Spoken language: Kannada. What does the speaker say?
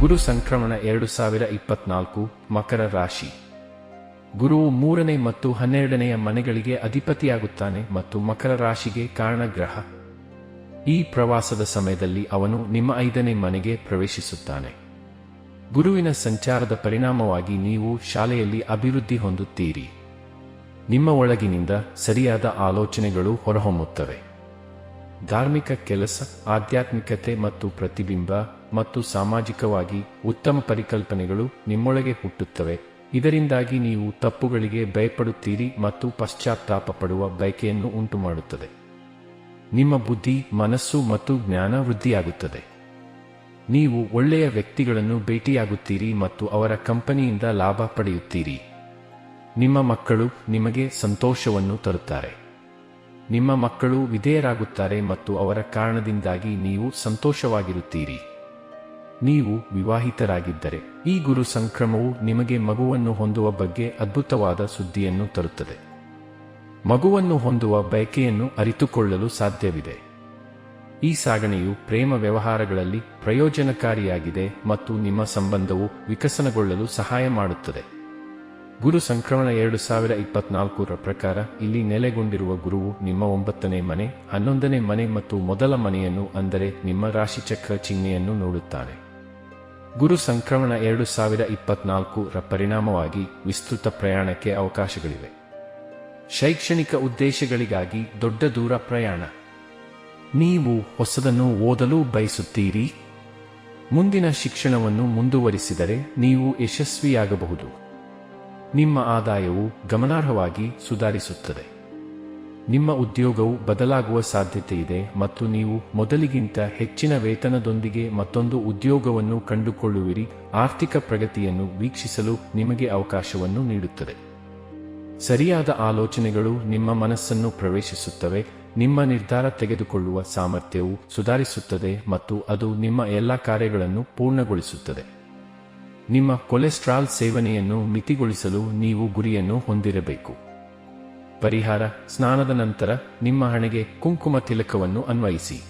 ಗುರು ಸಂಕ್ರಮಣ ಎರಡು ಸಾವಿರ ಇಪ್ಪತ್ನಾಲ್ಕು, ಮಕರ ರಾಶಿ. ಗುರುವು ಮೂರನೇ ಮತ್ತು ಹನ್ನೆರಡನೆಯ ಮನೆಗಳಿಗೆ ಅಧಿಪತಿಯಾಗುತ್ತಾನೆ ಮತ್ತು ಮಕರ ರಾಶಿಗೆ ಕಾರಣಗ್ರಹ. ಈ ಪ್ರವಾಸದ ಸಮಯದಲ್ಲಿ ಅವನು ನಿಮ್ಮ ಐದನೇ ಮನೆಗೆ ಪ್ರವೇಶಿಸುತ್ತಾನೆ. ಗುರುವಿನ ಸಂಚಾರದ ಪರಿಣಾಮವಾಗಿ ನೀವು ಶಾಲೆಯಲ್ಲಿ ಅಭಿವೃದ್ಧಿ ಹೊಂದುತ್ತೀರಿ. ನಿಮ್ಮ ಒಳಗಿನಿಂದ ಸರಿಯಾದ ಆಲೋಚನೆಗಳು ಹೊರಹೊಮ್ಮುತ್ತವೆ. ಧಾರ್ಮಿಕ ಕೆಲಸ, ಆಧ್ಯಾತ್ಮಿಕತೆ ಮತ್ತು ಪ್ರತಿಬಿಂಬ ಮತ್ತು ಸಾಮಾಜಿಕವಾಗಿ ಉತ್ತಮ ಪರಿಕಲ್ಪನೆಗಳು ನಿಮ್ಮೊಳಗೆ ಹುಟ್ಟುತ್ತವೆ. ಇದರಿಂದಾಗಿ ನೀವು ತಪ್ಪುಗಳಿಗೆ ಭಯಪಡುತ್ತೀರಿ ಮತ್ತು ಪಶ್ಚಾತ್ತಾಪ ಪಡುವ ಬಯಕೆಯನ್ನು ಉಂಟುಮಾಡುತ್ತದೆ. ನಿಮ್ಮ ಬುದ್ಧಿ, ಮನಸ್ಸು ಮತ್ತು ಜ್ಞಾನ ವೃದ್ಧಿಯಾಗುತ್ತದೆ. ನೀವು ಒಳ್ಳೆಯ ವ್ಯಕ್ತಿಗಳನ್ನು ಭೇಟಿಯಾಗುತ್ತೀರಿ ಮತ್ತು ಅವರ ಕಂಪನಿಯಿಂದ ಲಾಭ ಪಡೆಯುತ್ತೀರಿ. ನಿಮ್ಮ ಮಕ್ಕಳು ನಿಮಗೆ ಸಂತೋಷವನ್ನು ತರುತ್ತಾರೆ. ನಿಮ್ಮ ಮಕ್ಕಳು ವಿಧೇಯರಾಗುತ್ತಾರೆ ಮತ್ತು ಅವರ ಕಾರಣದಿಂದಾಗಿ ನೀವು ಸಂತೋಷವಾಗಿರುತ್ತೀರಿ. ನೀವು ವಿವಾಹಿತರಾಗಿದ್ದರೆ ಈ ಗುರು ಸಂಕ್ರಮವು ನಿಮಗೆ ಮಗುವನ್ನು ಹೊಂದುವ ಬಗ್ಗೆ ಅದ್ಭುತವಾದ ಸುದ್ದಿಯನ್ನು ತರುತ್ತದೆ. ಮಗುವನ್ನು ಹೊಂದುವ ಬಯಕೆಯನ್ನು ಅರಿತುಕೊಳ್ಳಲು ಸಾಧ್ಯವಿದೆ. ಈ ಸಾಗಣೆಯು ಪ್ರೇಮ ವ್ಯವಹಾರಗಳಲ್ಲಿ ಪ್ರಯೋಜನಕಾರಿಯಾಗಿದೆ ಮತ್ತು ನಿಮ್ಮ ಸಂಬಂಧವು ವಿಕಸನಗೊಳ್ಳಲು ಸಹಾಯ ಮಾಡುತ್ತದೆ. ಗುರು ಸಂಕ್ರಮಣ ಎರಡು ಸಾವಿರ ಇಪ್ಪತ್ನಾಲ್ಕರ ಪ್ರಕಾರ ಇಲ್ಲಿ ನೆಲೆಗೊಂಡಿರುವ ಗುರುವು ನಿಮ್ಮ ಒಂಬತ್ತನೇ ಮನೆ, ಹನ್ನೊಂದನೇ ಮನೆ ಮತ್ತು ಮೊದಲ ಮನೆಯನ್ನು ಅಂದರೆ ನಿಮ್ಮ ರಾಶಿಚಕ್ರ ಚಿಹ್ನೆಯನ್ನು ನೋಡುತ್ತಾನೆ. ಗುರು ಸಂಕ್ರಮಣ ಎರಡು ಸಾವಿರ ಇಪ್ಪತ್ನಾಲ್ಕರ ಪರಿಣಾಮವಾಗಿ ವಿಸ್ತೃತ ಪ್ರಯಾಣಕ್ಕೆ ಅವಕಾಶಗಳಿವೆ. ಶೈಕ್ಷಣಿಕ ಉದ್ದೇಶಗಳಿಗಾಗಿ ದೊಡ್ಡ ದೂರ ಪ್ರಯಾಣ. ನೀವು ಹೊಸದನ್ನು ಓದಲು ಬಯಸುತ್ತೀರಿ? ಮುಂದಿನ ಶಿಕ್ಷಣವನ್ನು ಮುಂದುವರಿಸಿದರೆ ನೀವು ಯಶಸ್ವಿಯಾಗಬಹುದು. ನಿಮ್ಮ ಆದಾಯವು ಗಮನಾರ್ಹವಾಗಿ ಸುಧಾರಿಸುತ್ತದೆ. ನಿಮ್ಮ ಉದ್ಯೋಗವು ಬದಲಾಗುವ ಸಾಧ್ಯತೆಯಿದೆ ಮತ್ತು ನೀವು ಮೊದಲಿಗಿಂತ ಹೆಚ್ಚಿನ ವೇತನದೊಂದಿಗೆ ಮತ್ತೊಂದು ಉದ್ಯೋಗವನ್ನು ಕಂಡುಕೊಳ್ಳುವಿರಿ, ಆರ್ಥಿಕ ಪ್ರಗತಿಯನ್ನು ವೀಕ್ಷಿಸಲು ನಿಮಗೆ ಅವಕಾಶವನ್ನು ನೀಡುತ್ತದೆ. ಸರಿಯಾದ ಆಲೋಚನೆಗಳು ನಿಮ್ಮ ಮನಸ್ಸನ್ನು ಪ್ರವೇಶಿಸುತ್ತವೆ, ನಿಮ್ಮ ನಿರ್ಧಾರ ತೆಗೆದುಕೊಳ್ಳುವ ಸಾಮರ್ಥ್ಯವು ಸುಧಾರಿಸುತ್ತದೆ ಮತ್ತು ಅದು ನಿಮ್ಮ ಎಲ್ಲ ಕಾರ್ಯಗಳನ್ನು ಪೂರ್ಣಗೊಳಿಸುತ್ತದೆ. ನಿಮ್ಮ ಕೊಲೆಸ್ಟ್ರಾಲ್ ಸೇವನೆಯನ್ನು ಮಿತಿಗೊಳಿಸಲು ನೀವು ಗುರಿಯನ್ನು ಹೊಂದಿರಬೇಕು. ಪರಿಹಾರ, ಸ್ನಾನದ ನಂತರ ನಿಮ್ಮ ಹಣೆಗೆ ಕುಂಕುಮ ತಿಲಕವನ್ನು ಅನ್ವಯಿಸಿ.